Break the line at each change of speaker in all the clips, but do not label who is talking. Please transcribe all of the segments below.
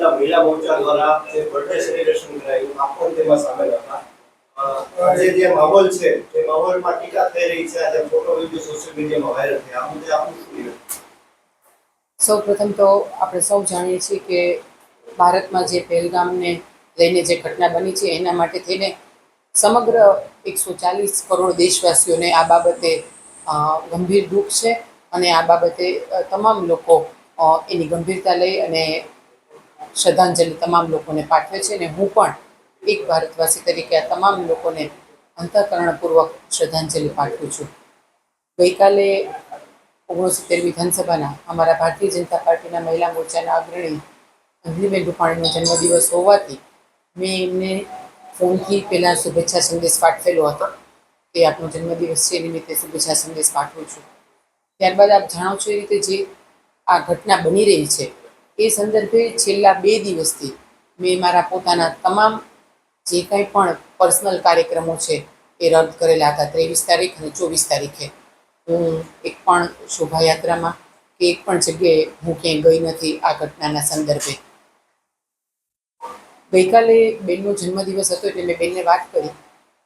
જનતા મહિલા મોરચા દ્વારા જે બર્થડે સેલિબ્રેશન કરાયું આપ પણ તેમાં સામેલ હતા આજે જે માહોલ છે તે માહોલમાં ટીકા થઈ રહી છે. આજે ફોટો વીડિયો સોશિયલ મીડિયામાં વાયરલ થયા. આ મુદ્દે આપનું શું?
સૌ પ્રથમ તો આપણે સૌ જાણીએ છીએ કે ભારતમાં જે પહેલગામને લઈને જે ઘટના બની છે, એના માટે થઈને સમગ્ર એકસો ચાલીસ કરોડ દેશવાસીઓને આ બાબતે ગંભીર દુઃખ છે. અને આ બાબતે તમામ લોકો એની ગંભીરતા લઈ અને શ્રદ્ધાંજલિ તમામ લોકોને પાઠવે છે અને હું પણ એક ભારતવાસી તરીકે આ તમામ લોકોને અંતઃકરણપૂર્વક શ્રદ્ધાંજલિ પાઠવું છું. ગઈકાલે ઓગણસિત્તેર વિધાનસભાના અમારા ભારતીય જનતા પાર્ટીના મહિલા મોરચાના અગ્રણી અંજલિબેન રૂપાણીનો જન્મદિવસ હોવાથી મેં એમને ફોનથી પહેલાં શુભેચ્છા સંદેશ પાઠવેલો હતો કે આપનો જન્મદિવસ છે નિમિત્તે શુભેચ્છા સંદેશ પાઠવું છું. ત્યારબાદ આપ જાણો છો એ રીતે જે આ ઘટના બની રહી છે એ સંદર્ભે છેલ્લા બે દિવસથી મેં મારા પોતાના તમામ જે કંઈ પણ પર્સનલ કાર્યક્રમો છે એ રદ કરેલા હતા. ત્રેવીસ તારીખ અને ચોવીસ તારીખે. હું એક પણ શોભાયાત્રામાં કે એક પણ જગ્યાએ હું ક્યાંય ગઈ નથી આ ઘટનાના સંદર્ભે. ગઈકાલે બેનનો જન્મદિવસ હતો એટલે મેં બેનને વાત કરી.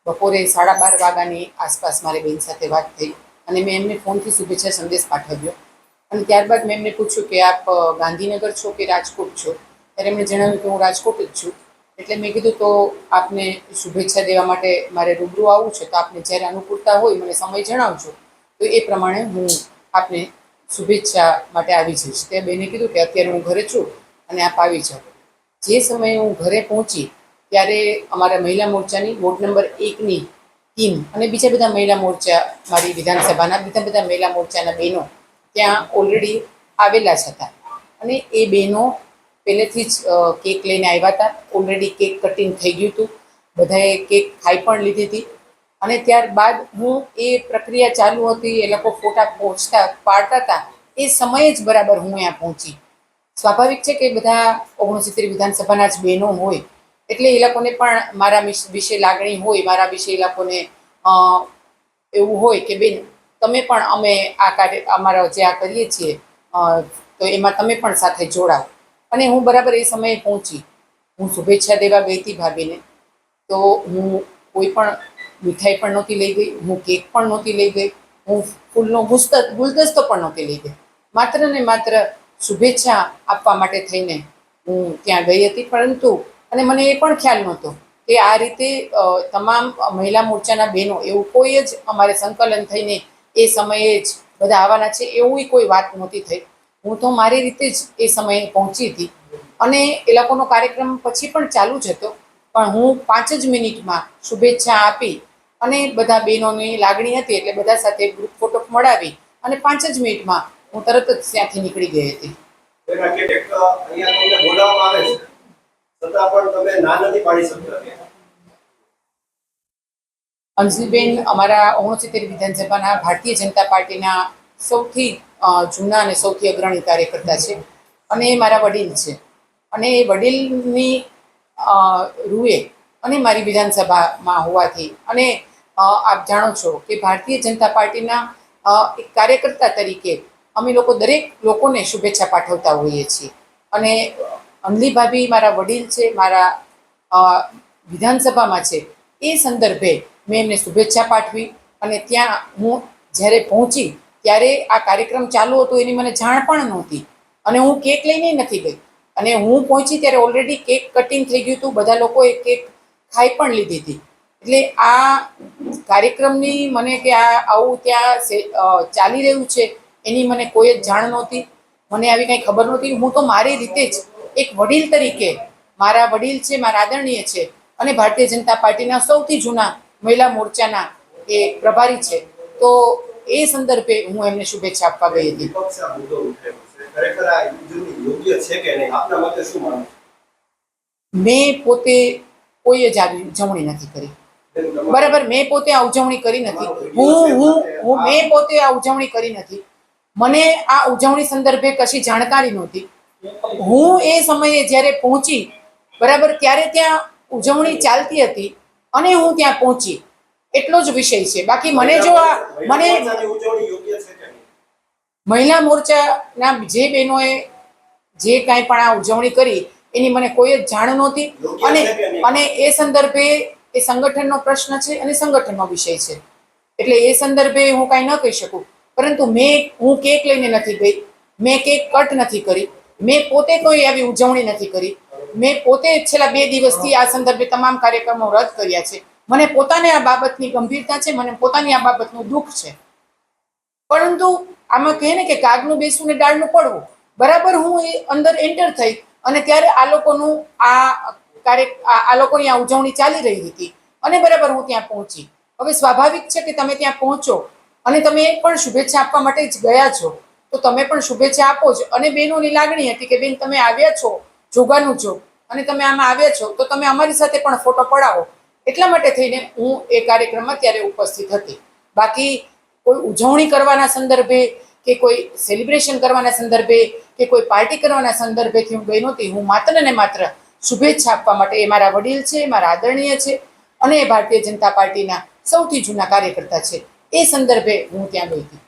બપોરે સાડા બાર વાગ્યાની આસપાસ મારી બેન સાથે વાત થઈ અને મેં એમને ફોનથી શુભેચ્છા સંદેશ પાઠવ્યો. અને ત્યારબાદ મેં એમને પૂછ્યું કે આપ ગાંધીનગર છો કે રાજકોટ છો? ત્યારે એમણે જણાવ્યું કે હું રાજકોટ જ છું. એટલે મેં કીધું, તો આપને શુભેચ્છા દેવા માટે મારે રૂબરૂ આવવું છે. તો આપને જ્યારે અનુકૂળતા હોય, મને સમય જણાવજો. તો એ પ્રમાણે હું આપને શુભેચ્છા માટે આવી જઈશ. તે બેને કીધું કે અત્યારે હું ઘરે છું અને આપ આવી જાઓ. જે સમયે હું ઘરે પહોંચી, ત્યારે અમારા મહિલા મોરચાની વોર્ડ નંબર એકની ટીમ અને બીજા બધા મહિલા મોરચા, મારી વિધાનસભાના બીજા બધા મહિલા મોરચાના બહેનો ત્યાં ઓલરેડી આવેલા જ હતા. અને એ બહેનો પહેલેથી જ કેક લઈને આવ્યા હતા. ઓલરેડી કેક કટિંગ થઈ ગયું હતું. બધાએ કેક ખાઈ પણ લીધી હતી. અને ત્યારબાદ હું એ પ્રક્રિયા ચાલુ હતી, એ લોકો ફોટા પહોંચતા પાડતા હતા, એ સમયે જ બરાબર હું ત્યાં પહોંચી. સ્વાભાવિક છે કે બધા ઓગણસિત્તેર વિધાનસભાના જ બહેનો હોય, એટલે એ લોકોને પણ મારા વિશે લાગણી હોય, મારા વિશે એ લોકોને એવું હોય કે બેન તમે પણ અમે આ કાર્ય, અમારા જે આ કરીએ છીએ તો એમાં તમે પણ સાથે જોડાઓ. અને હું બરાબર એ સમયે પહોંચી. હું શુભેચ્છા દેવા ગઈ હતી ભાભીને. તો હું કોઈ પણ મીઠાઈ પણ નહોતી લઈ ગઈ, હું કેક પણ નહોતી લઈ ગઈ, હું ફૂલનો ગુલદસ્તો પણ નહોતી લઈ ગઈ. માત્ર ને માત્ર શુભેચ્છા આપવા માટે થઈને હું ત્યાં ગઈ હતી. પરંતુ, અને મને એ પણ ખ્યાલ નહોતો કે આ રીતે તમામ મહિલા મોરચાના બહેનો, એવું કોઈ જ અમારે સંકલન થઈને એ સમયે જ બધા આવવાના છે એવું કોઈ વાત નહોતી થઈ. હું તો મારી રીતે જ એ સમયે પહોંચી હતી. અને એ લોકોનો કાર્યક્રમ પછી પણ ચાલુ જ હતો. પણ હું પાંચ જ મિનિટમાં શુભેચ્છા આપી અને બધા બહેનોની લાગણી હતી એટલે બધા સાથે ગ્રુપ ફોટો મળાવી અને પાંચ જ મિનિટમાં હું તરત જ ત્યાંથી નીકળી ગઈ હતી.
છતાં પણ તમે ના નથી પાડી શકતા.
અંજલીબેન અમારા ઓગણસિત્તેર વિધાનસભાના ભારતીય જનતા પાર્ટીના સૌથી જૂના અને સૌથી અગ્રણી કાર્યકર્તા છે અને એ મારા વડીલ છે. અને એ વડીલની રૂએ અને મારી વિધાનસભામાં હોવાથી અને આપ જાણો છો કે ભારતીય જનતા પાર્ટીના એક કાર્યકર્તા તરીકે અમે લોકો દરેક લોકોને શુભેચ્છા પાઠવતા હોઈએ છીએ. અને અંજલી ભાભી મારા વડીલ છે, મારા વિધાનસભામાં છે. એ સંદર્ભે મેં એમને શુભેચ્છા પાઠવી અને ત્યાં હું જ્યારે પહોંચી, ત્યારે આ કાર્યક્રમ ચાલુ હતો એની મને જાણ પણ નહોતી. અને હું કેક લઈને નથી ગઈ. અને હું પહોંચી ત્યારે ઓલરેડી કેક કટિંગ થઈ ગયું હતું. બધા લોકોએ કેક ખાઈ પણ લીધી હતી. એટલે આ કાર્યક્રમની મને કે આ આવું ત્યાં ચાલી રહ્યું છે એની મને કોઈ જ જાણ નહોતી. મને આવી કંઈ ખબર નહોતી. હું તો મારી રીતે જ એક વડીલ તરીકે, મારા વડીલ છે, મારા આદરણીય છે અને ભારતીય જનતા પાર્ટીના સૌથી જૂના મહિલા મોરચાના એ પ્રભારી છે. તો એ સંદર્ભે હું એમને શુભેચ્છા આપવા ગઈ હતી. મેં પોતે કોઈ જ ઉજવણી નથી કરી. બરાબર, મેં પોતે આ ઉજવણી કરી નથી. હું હું હું, મેં પોતે આ ઉજવણી કરી નથી. મને આ ઉજવણી સંદર્ભે કશી જાણકારી નહોતી. હું એ સમયે જ્યારે પહોંચી, બરાબર, ત્યારે ત્યાં ઉજવણી ચાલતી હતી. અને હું ત્યાં પહોંચી. એટલો જ વિષય છે. બાકી મને જો આ મને
મહિલા મોરચાની
જે બહેનોએ જે કાંઈ પણ આ ઉજવણી કરી એની મને કોઈ જ જાણ નહોતી. અને? અને એ સંદર્ભે એ સંગઠનનો પ્રશ્ન છે અને સંગઠનનો વિષય છે. એટલે એ સંદર્ભે હું કાંઈ ન કહી શકું. પરંતુ મેં હું કેક લઈને નથી ગઈ. મેં કેક કટ નથી કરી. મેં પોતે કોઈ આવી ઉજવણી નથી કરી. મેં પોતે છેલ્લા બે દિવસથી આ સંદર્ભે તમામ કાર્યક્રમો રદ કર્યા છે. મને પોતાને આ બાબતની ગંભીરતા છે, મને પોતાની આ બાબતનું દુઃખ છે. પરંતુ આમાં કહે ને કે કાગનું બેસવું ને ડાળનું પડવું, બરાબર હું એ અંદર એન્ટર થઈ અને ત્યારે આ લોકોનું આ કાર્ય આ લોકોની આ ઉજવણી ચાલી રહી હતી અને બરાબર હું ત્યાં પહોંચી. હવે સ્વાભાવિક છે કે તમે ત્યાં પહોંચો અને તમે પણ શુભેચ્છા આપવા માટે જ ગયા છો. તો તમે પણ શુભેચ્છા આપો જ. અને બહેનોની લાગણી હતી કે બેન તમે આવ્યા છો. જોગાનું જોગ અને તમે આમાં આવ્યા છો, તો તમે અમારી સાથે પણ ફોટો પડાવો. એટલા માટે થઈને હું એ કાર્યક્રમમાં ત્યારે ઉપસ્થિત હતી. બાકી કોઈ ઉજવણી કરવાના સંદર્ભે કે કોઈ સેલિબ્રેશન કરવાના સંદર્ભે કે કોઈ પાર્ટી કરવાના સંદર્ભેથી હું ગઈ નહોતી, હું માત્ર ને માત્ર શુભેચ્છા આપવા માટે એ મારા વડીલ છે મારા આદરણીય છે અને એ ભારતીય જનતા પાર્ટીના સૌથી જૂના કાર્યકર્તા છે. એ સંદર્ભે હું ત્યાં ગઈ હતી.